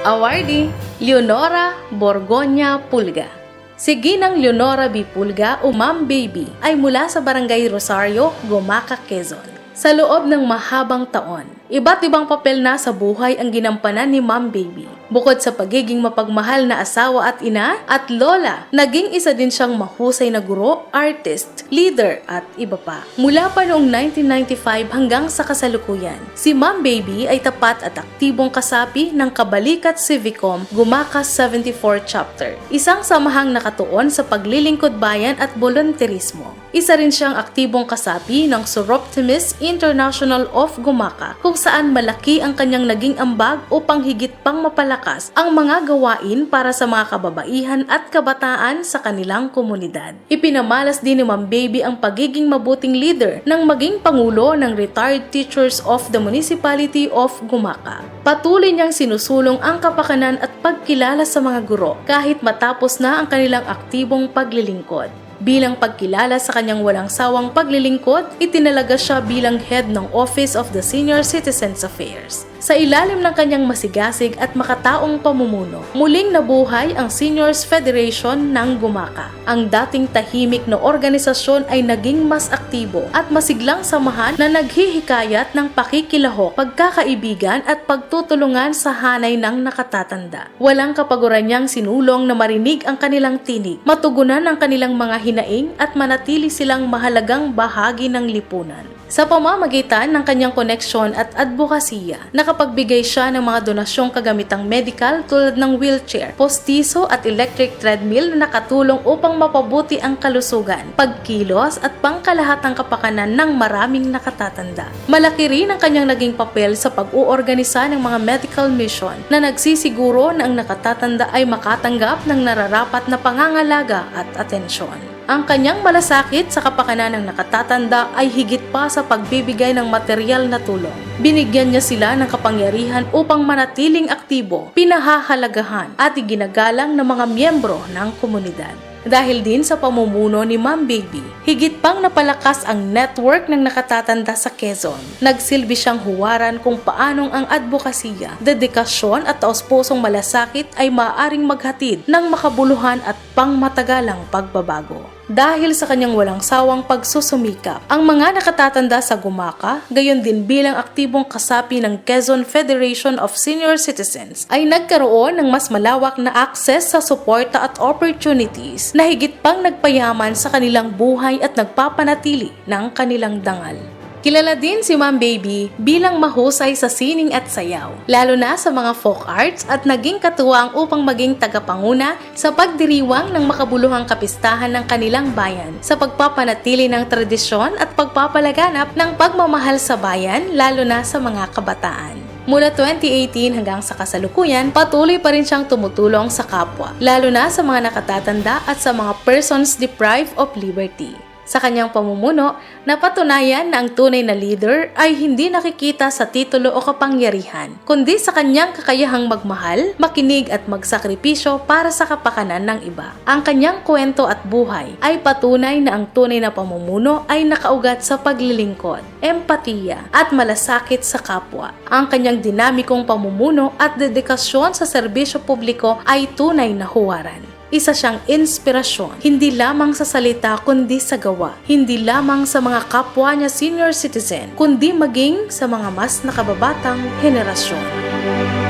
Awardee, Leonora Borgonya Pulga. Si Ginang Leonora B. Pulga o Ma'am Baby ay mula sa Barangay Rosario, Gomaca, Quezon. Sa loob ng mahabang taon, iba't ibang papel na sa buhay ang ginampanan ni Ma'am Baby. Bukod sa pagiging mapagmahal na asawa at ina at lola, naging isa din siyang mahusay na guro, artist, leader at iba pa. Mula pa noong 1995 hanggang sa kasalukuyan, si Ma'am Baby ay tapat at aktibong kasapi ng Kabalikat Civicom Gumakas 74 Chapter, isang samahang nakatuon sa paglilingkod bayan at volunteerismo. Isa rin siyang aktibong kasapi ng Soroptimus International of Gumaka kung saan malaki ang kanyang naging ambag upang higit pang mapalakas ang mga gawain para sa mga kababaihan at kabataan sa kanilang komunidad. Ipinamalas din ni Ma'am Baby ang pagiging mabuting leader ng maging pangulo ng Retired Teachers of the Municipality of Gumaka. Patuloy niyang sinusulong ang kapakanan at pagkilala sa mga guro kahit matapos na ang kanilang aktibong paglilingkod. Bilang pagkilala sa kanyang walang sawang paglilingkod, itinalaga siya bilang head ng Office of the Senior Citizens Affairs. Sa ilalim ng kanyang masigasig at makataong pamumuno, muling nabuhay ang Seniors Federation ng Gumaka. Ang dating tahimik na organisasyon ay naging mas aktibo at masiglang samahan na naghihikayat ng pakikilahok, pagkakaibigan at pagtutulungan sa hanay ng nakatatanda. Walang kapaguran niyang sinulong na marinig ang kanilang tinig, matugunan ang kanilang mga hinaing at manatili silang mahalagang bahagi ng lipunan. Sa pamamagitan ng kanyang koneksyon at advokasya, nakapagbigay siya ng mga donasyong kagamitang medical tulad ng wheelchair, postiso at electric treadmill na nakatulong upang mapabuti ang kalusugan, pagkilos at pangkalahatang kapakanan ng maraming nakatatanda. Malaki rin ang kanyang naging papel sa pag-uorganisa ng mga medical mission na nagsisiguro na ang nakatatanda ay makatanggap ng nararapat na pangangalaga at atensyon. Ang kanyang malasakit sa kapakanan ng nakatatanda ay higit pa sa pagbibigay ng material na tulong. Binigyan niya sila ng kapangyarihan upang manatiling aktibo, pinahahalagahan at iginagalang ng mga miyembro ng komunidad. Dahil din sa pamumuno ni Ma'am Baby, higit pang napalakas ang network ng nakatatanda sa Quezon. Nagsilbi siyang huwaran kung paanong ang advokasya, dedikasyon at taos-pusong malasakit ay maaaring maghatid ng makabuluhan at pangmatagalang pagbabago. Dahil sa kanyang walang sawang pagsusumikap, ang mga nakatatanda sa Gumaka, gayon din bilang aktibong kasapi ng Quezon Federation of Senior Citizens, ay nagkaroon ng mas malawak na access sa suporta at opportunities na higit pang nagpayaman sa kanilang buhay at nagpapanatili ng kanilang dangal. Kilala din si Ma'am Baby bilang mahusay sa sining at sayaw, lalo na sa mga folk arts at naging katuwang upang maging tagapanguna sa pagdiriwang ng makabuluhang kapistahan ng kanilang bayan sa pagpapanatili ng tradisyon at pagpapalaganap ng pagmamahal sa bayan lalo na sa mga kabataan. Mula 2018 hanggang sa kasalukuyan, patuloy pa rin siyang tumutulong sa kapwa, lalo na sa mga nakatatanda at sa mga persons deprived of liberty. Sa kanyang pamumuno, napatunayan na ang tunay na leader ay hindi nakikita sa titulo o kapangyarihan, kundi sa kanyang kakayahang magmahal, makinig at magsakripisyo para sa kapakanan ng iba. Ang kanyang kwento at buhay ay patunay na ang tunay na pamumuno ay nakaugat sa paglilingkod, empatiya at malasakit sa kapwa. Ang kanyang dinamikong pamumuno at dedikasyon sa serbisyo publiko ay tunay na huwaran. Isa siyang inspirasyon, hindi lamang sa salita kundi sa gawa. Hindi lamang sa mga kapwa niya senior citizen, kundi maging sa mga mas nakababatang henerasyon.